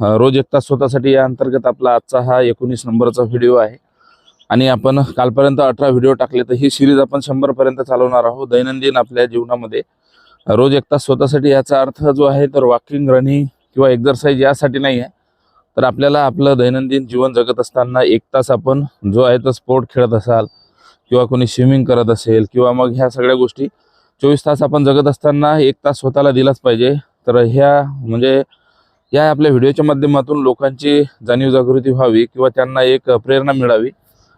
रोज एक तास स्वतःसाठी या अंतर्गत आपला आजचा हा एकोणीस नंबरचा व्हिडिओ आहे. आणि आपण कालपर्यंत अठरा व्हिडिओ टाकले तर ही सिरीज आपण शंभरपर्यंत चालवणार आहोत दैनंदिन आपल्या जीवनामध्ये. रोज एक तास स्वतःसाठी याचा अर्थ जो आहे तर वॉकिंग रनिंग किंवा एक्झरसाईज यासाठी नाही आहे. तर आपल्याला आपलं दैनंदिन जीवन जगत असताना एक तास आपण जो आहे तो स्पोर्ट खेळत असाल किंवा कोणी स्विमिंग करत असेल किंवा मग ह्या सगळ्या गोष्टी चोवीस तास आपण जगत असताना एक तास स्वतःला दिलाच पाहिजे. तर ह्या म्हणजे या आपल्या व्हिडिओच्या माध्यमातून लोकांची जाणीव जागृती व्हावी किंवा त्यांना एक प्रेरणा मिळावी.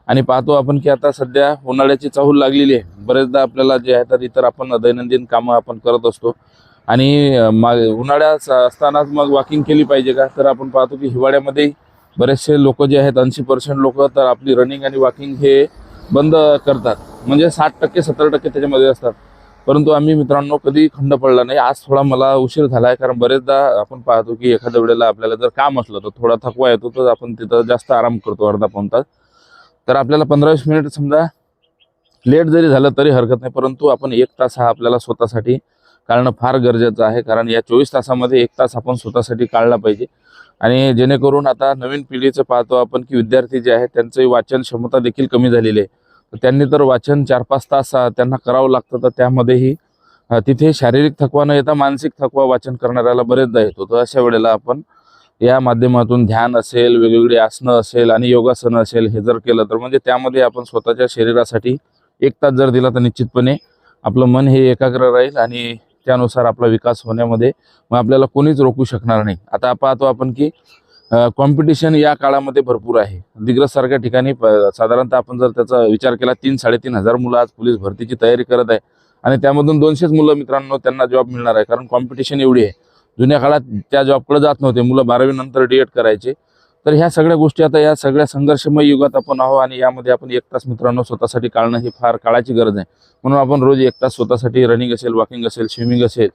आणि पाहतो आपण की आता सध्या उन्हाळ्याची चाहूल लागलेली आहे. बरेचदा आपल्याला जे आहे तर इतर आपण दैनंदिन कामं आपण करत असतो. आणि मा उन्हाळ्यात असतानाच मग वॉकिंग केली पाहिजे का? तर आपण पाहतो की हिवाळ्यामध्ये बरेचसे लोक जे आहेत ऐंशी पर्सेंट लोक तर आपली रनिंग आणि वॉकिंग हे बंद करतात. म्हणजे साठ टक्के सत्तर टक्के त्याच्यामध्ये असतात. परंतु आम्ही मित्रांनो कधी खंड पडला नाही. आज थोडा मला उशीर झाला आहे कारण बरेचदा आपण पाहतो की एखाद्या वेळेला आपल्याला जर काम असलं तर थोडा थकवा येतो तर आपण तिथं जास्त आराम करतो अर्धा पाऊन तास. तर आपल्याला पंधरा वीस मिनिट समजा लेट जरी झालं तरी हरकत नाही परंतु आपण एक तास हा आपल्याला स्वतःसाठी काढणं फार गरजेचं आहे कारण या चोवीस तासामध्ये एक तास आपण स्वतःसाठी काढला पाहिजे. आणि जेणेकरून आता नवीन पिढीचं पाहतो आपण की विद्यार्थी जे आहेत त्यांची वाचन क्षमता देखील कमी झालेली आहे. तर त्यांनी तर वाचन चार पाच तास त्यांना करावं लागतं. तर त्यामध्येही तिथे शारीरिक थकवा न येता मानसिक थकवा वाचन करणाऱ्याला बरेचदा येतो. तर अशा वेळेला आपण या माध्यमातून ध्यान असेल वेगवेगळी आसनं असेल आणि योगासनं असेल हे जर केलं तर म्हणजे त्यामध्ये आपण स्वतःच्या शरीरासाठी एक तास जर दिला तर निश्चितपणे आपलं मन हे एकाग्र राहील आणि त्यानुसार आपला विकास होण्यामध्ये मग आपल्याला कोणीच रोखू शकणार नाही. आता पाहतो आपण की कॉम्पिटिशन या काळामध्ये भरपूर आहे. दिग्रजसारख्या ठिकाणी साधारणतः आपण जर त्याचा विचार केला तीन साडेतीन हजार मुलं आज पोलीस भरतीची तयारी करत आहे. आणि त्यामधून दोनशेच मुलं मित्रांनो त्यांना जॉब मिळणार आहे. कारण कॉम्पिटिशन एवढी आहे. जुन्या काळात त्या जॉबकडे जात नव्हते. मुलं बारावी नंतर डी एड करायचे. तर ह्या सगळ्या गोष्टी आता या सगळ्या संघर्षमय युगात आपण आहो आणि यामध्ये आपण एक तास मित्रांनो स्वतःसाठी काढणं ही फार काळाची गरज आहे. म्हणून आपण रोज एक तास स्वतःसाठी रनिंग असेल वॉकिंग असेल स्विमिंग असेल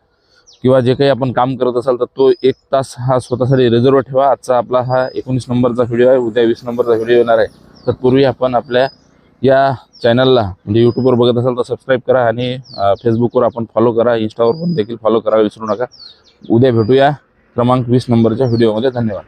किंवा जे काही आपण काम करत असाल तर तो एक तास हा स्वतःसाठी रिझर्व ठेवा. आजचा आपला हा एकोणीस नंबरचा व्हिडिओ आहे. उद्या वीस नंबरचा व्हिडिओ येणार आहे. तर पूर्वी आपण आपल्या या चॅनलला म्हणजे यूट्यूबवर बघत असाल तर सबस्क्राईब करा आणि फेसबुकवर आपण फॉलो करा. इंस्टावर पण देखील फॉलो करायला विसरू नका. उद्या भेटूया क्रमांक वीस नंबरच्या व्हिडिओमध्ये धन्यवाद.